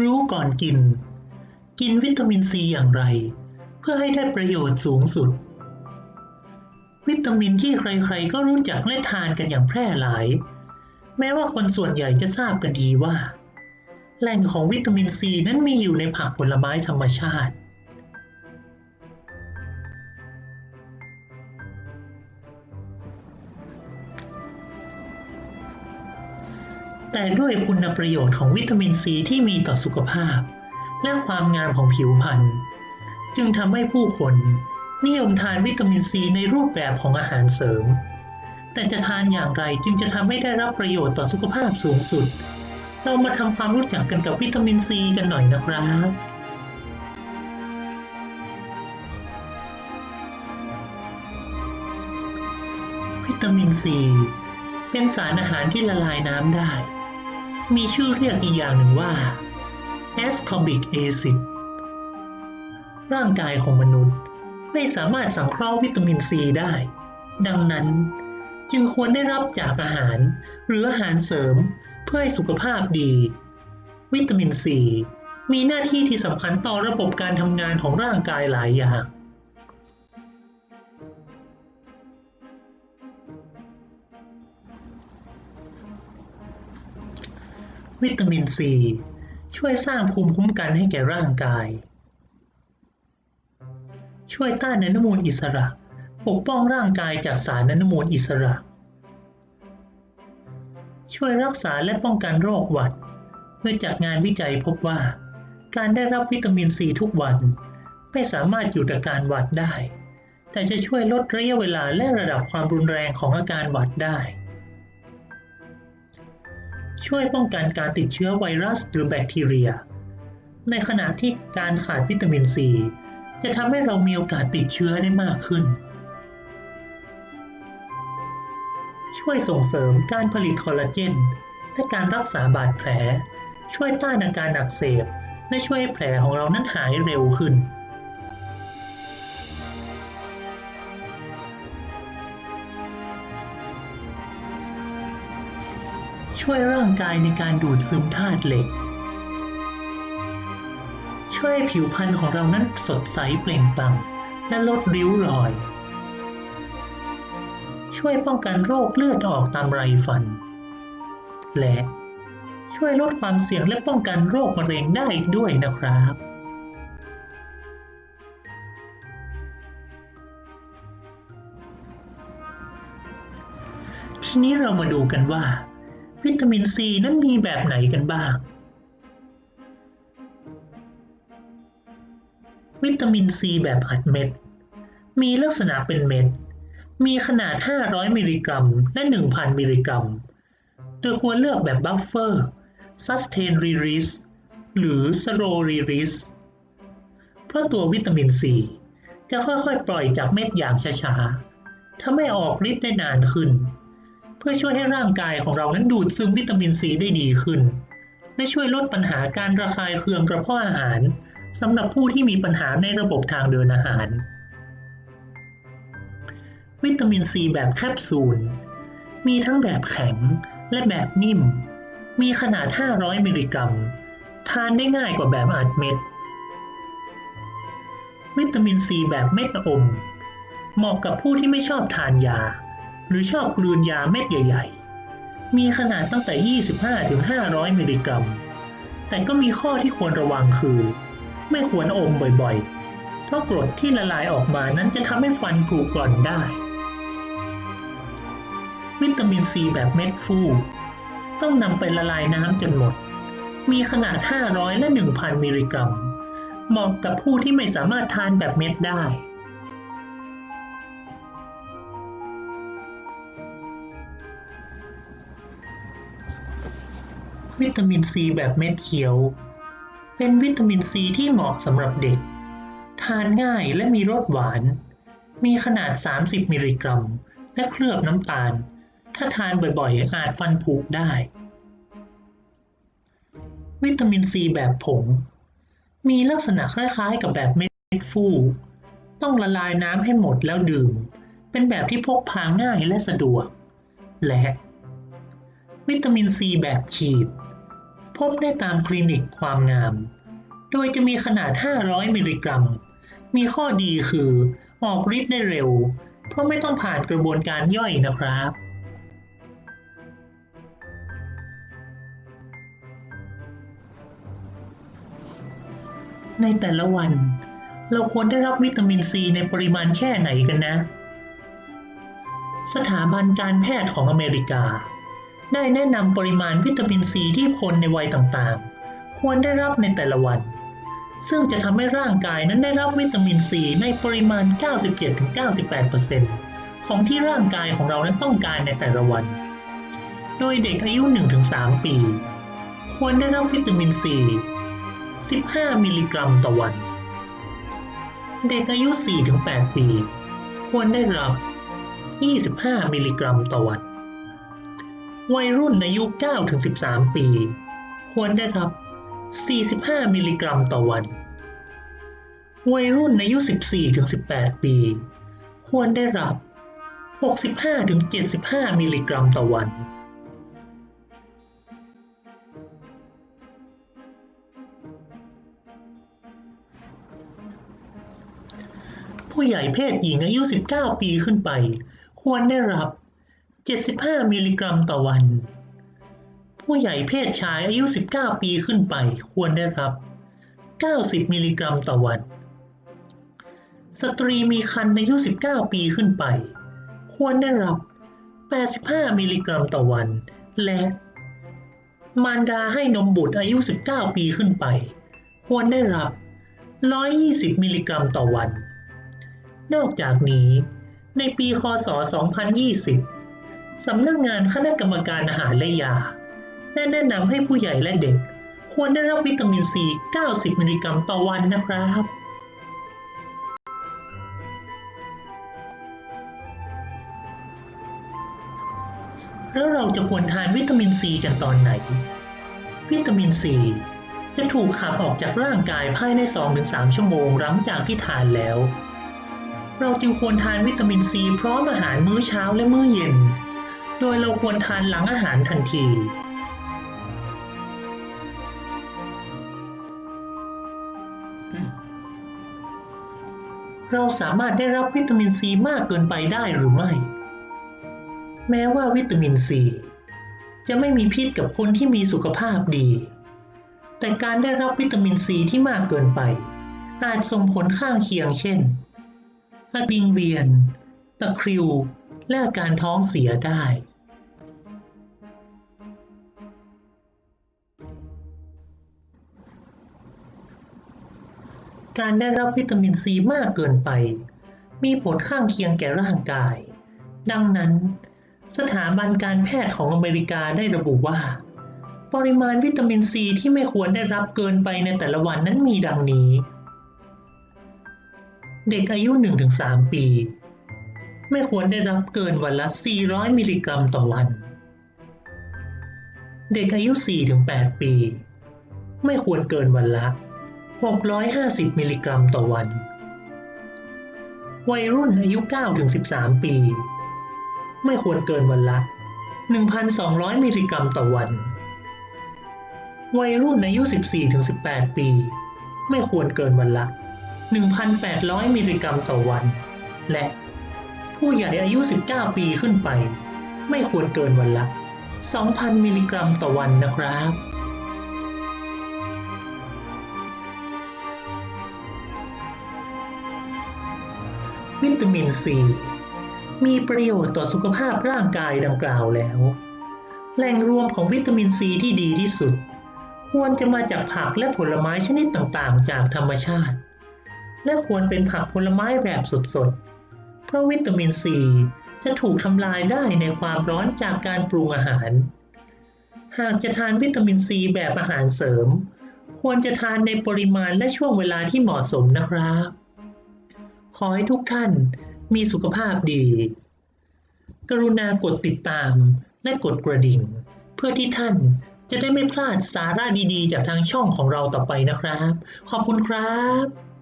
รู้ก่อนกิน กินวิตามินซีอย่างไร เพื่อให้ได้ประโยชน์สูงสุด วิตามินที่ใครๆ ก็รู้จักและทานกันอย่างแพร่หลาย แม้ว่าคนส่วนใหญ่จะทราบกันดีว่า แหล่งของวิตามินซีนั้นมีอยู่ในผักผลไม้ธรรมชาติ แต่ด้วยคุณประโยชน์ของวิตามินซีที่มีต่อสุขภาพ และความงามของผิวพรรณจึงทำให้ผู้คนนิยมทานวิตามินซีในรูปแบบของอาหารเสริม แต่จะทานอย่างไรจึงจะทำให้ได้รับประโยชน์ต่อสุขภาพสูงสุด เรามาทำความรู้จักกันกับวิตามินซีกันหน่อยนะครับวิตามินซีเป็นสารอาหารที่ละลายน้ำได้ มีชื่อเรียกอีกอย่างหนึ่งว่า ascorbic acid ร่างกายของมนุษย์ไม่สามารถสังเคราะห์วิตามินซีได้ ดังนั้นจึงควรได้รับจากอาหารหรืออาหารเสริมเพื่อให้สุขภาพดี วิตามินซีมีหน้าที่ที่สำคัญต่อระบบการทำงานของร่างกายหลายอย่าง วิตามินซี ช่วยสร้างภูมิคุ้มกันให้แก่ร่างกาย ช่วยต้านอนุมูลอิสระ ปกป้องร่างกายจากสารอนุมูลอิสระ ช่วยรักษาและป้องกันโรคหวัดเนื่อจากงานวิจัยพบว่า การได้รับวิตามินซีทุกวัน ไม่สามารถหยุดอาการหวัดได้ แต่จะช่วยลดระยะเวลาและระดับความรุนแรงของอาการหวัดได้ ช่วยป้องกันการติดเชื้อไวรัสหรือแบคทีเรีย ในขณะที่การขาดวิตามินซี จะทำให้เรามีโอกาสติดเชื้อได้มากขึ้น ช่วยส่งเสริมการผลิตคอลลาเจน และการรักษาบาดแผล ช่วยต้านอาการอักเสบ และช่วยให้แผลของเรานั้นหายเร็วขึ้น ช่วยร่างกายในการดูดซึมธาตุเหล็ก ช่วยผิวพรรณของเรานั้นสดใสเปล่งปลั่งและลดริ้วรอย ช่วยป้องกันโรคเลือดออกตามไรฟัน และช่วยลดความเสี่ยงและป้องกันโรคมะเร็งได้อีกด้วยนะครับ ทีนี้เรามาดูกันว่า วิตามินซีนั้นมีแบบไหนกันบ้าง วิตามินซีแบบอัดเม็ด มีลักษณะเป็นเม็ด มีขนาด 500 มิลลิกรัม และ 1,000 มิลลิกรัม โดยควรเลือกแบบบัฟเฟอร์ sustain release หรือ slow release เพราะตัววิตามินซีจะค่อยๆ ปล่อยจากเม็ดอย่างช้าๆทำให้ออกฤทธิ์ได้นานขึ้น พื่อช่วยให้ร่างกายของเรานั้นดูดซึมวิตามินซีได้ดีขึ้น และช่วยลดปัญหาการระคายเคืองกระเพาะอาหารสำหรับผู้ที่มีปัญหาในระบบทางเดินอาหาร วิตามินซีแบบแคปซูล มีทั้งแบบแข็งและแบบนิ่ม มีขนาด 500 มิลลิกรัม ทานได้ง่ายกว่าแบบอัดเม็ด วิตามินซีแบบเม็ดอม เหมาะกับผู้ที่ไม่ชอบทานยา หรือชอบกลืนยาเม็ดใหญ่ ๆ มีขนาดตั้งแต่ 25-500 มิลลิกรัม แต่ก็มีข้อที่ควรระวังคือ ไม่ควรอมบ่อยๆ เพราะกรดที่ละลายออกมานั้นจะทำให้ฟันผุกร่อนได้ วิตามินซีแบบเม็ดฟูต้องนำไปละลายน้ำจนหมด มีขนาด 500 และ 1,000 มิลลิกรัม เหมาะกับผู้ที่ไม่สามารถทานแบบเม็ดได้ วิตามินซีแบบเม็ดเขียว เป็นวิตามินซีที่เหมาะสำหรับเด็ก ทานง่ายและมีรสหวาน มีขนาด 30 มิลลิกรัม และเคลือบน้ำตาล ถ้าทานบ่อยๆ อาจฟันผุได้ วิตามินซีแบบผง มีลักษณะคล้ายๆกับแบบเม็ดฟูต้องละลายน้ำให้หมดแล้วดื่ม เป็นแบบที่พกพาง่ายและสะดวก และวิตามินซีแบบฉีด พบได้ตามคลินิกความงาม โดยจะมีขนาด 500 มิลลิกรัม มีข้อดีคือออกฤทธิ์ได้เร็ว เพราะไม่ต้องผ่านกระบวนการย่อยนะครับ ในแต่ละวัน เราควรได้รับวิตามินซีในปริมาณแค่ไหนกันนะ สถาบันการแพทย์ของอเมริกา ได้แนะนำปริมาณวิตามินซีที่คนในวัยต่างๆ ควรได้รับในแต่ละวัน ซึ่งจะทำให้ร่างกายนั้นได้รับวิตามินซีในปริมาณ 97-98%ของที่ร่างกายของเรานั้นต้องการในแต่ละวัน โดยเด็กอายุ 1-3 ปี ควรได้รับวิตามินซี 15 มิลลิกรัมต่อวัน เด็กอายุ 4-8 ปี ควรได้รับ 25 มิลลิกรัมต่อวัน วัยรุ่นอายุ 9-13 ปี ควรได้รับ 45 มิลลิกรัมต่อวัน วัยรุ่นอายุ 14-18 ปี ควรได้รับ 65-75 มิลลิกรัมต่อวันผู้ใหญ่เพศหญิงอายุ 19 ปีขึ้นไป ควรได้รับ 75 มิลลิกรัมต่อวัน ผู้ใหญ่เพศชายอายุ 19 ปีขึ้นไปควรได้รับ 90 มิลลิกรัมต่อวัน สตรีมีครรภ์อายุ 19 ปีขึ้นไป ควรได้รับ 85 มิลลิกรัมต่อวัน และ มารดาให้นมบุตรอายุ 19 ปีขึ้นไป ควรได้รับ 120 มิลลิกรัมต่อวัน นอกจากนี้ ในปี คศ 2020 สำนักงานคณะกรรมการอาหารและยาได้แนะนำให้ผู้ใหญ่และเด็ก ควรได้รับวิตามินซี 90 มิลลิกรัมต่อวันนะครับ แล้วเราจะควรทานวิตามินซีกันตอนไหน วิตามินซีจะถูกขับออกจากร่างกายภายใน 2-3 ชั่วโมงหลังจากที่ทานแล้ว เราจึงควรทานวิตามินซีพร้อมอาหารมื้อเช้าและมื้อเย็น โดยเราควรทานหลังอาหารทันที เราสามารถได้รับวิตามินซีมากเกินไปได้หรือไม่ แม้ว่าวิตามินซีจะไม่มีพิษกับคนที่มีสุขภาพดี แต่การได้รับวิตามินซีที่มากเกินไป อาจส่งผลข้างเคียงเช่นอาบิงเวียน ตะคริว และอาการท้องเสียได้ การได้รับวิตามินซีมากเกินไป มีผลข้างเคียงแก่ร่างกาย ดังนั้น สถาบันการแพทย์ของอเมริกาได้ระบุว่า ปริมาณวิตามินซีที่ไม่ควรได้รับเกินไปในแต่ละวันนั้นมีดังนี้ เด็กอายุ 1-3 ปี ไม่ควรได้รับเกินวันละ 400 มิลลิกรัมต่อวัน เด็กอายุ 4-8 ปี ไม่ควรเกินวันละ 650 มิลลิกรัมต่อวัน วัยรุ่นอายุ 9-13 ปี ไม่ควรเกินวันละ 1,200 มิลลิกรัมต่อวัน วัยรุ่นอายุ 14-18 ปี ไม่ควรเกินวันละ 1,800 มิลลิกรัมต่อวัน และ ผู้ใหญ่อายุ 19 ปีขึ้นไป ไม่ควรเกินวันละ 2,000 มิลลิกรัมต่อวันนะครับ วิตามินซีมีประโยชน์ต่อสุขภาพร่างกายดังกล่าวแล้ว แหล่งรวมของวิตามินซีที่ดีที่สุด ควรจะมาจากผักและผลไม้ชนิดต่างๆ จากธรรมชาติ และควรเป็นผักผลไม้แบบสดๆ ราะวิตามินซีจะถูกทำลายได้ในความร้อนจากการปรุงอาหาร หากจะทานวิตามินซีแบบอาหารเสริม ควรจะทานในปริมาณและช่วงเวลาที่เหมาะสมนะครับ ขอให้ทุกท่านมีสุขภาพดี กรุณากดติดตามและกดกระดิ่ง เพื่อที่ท่านจะได้ไม่พลาดสาระดีๆ จากทางช่องของเราต่อไปนะครับ ขอบคุณครับ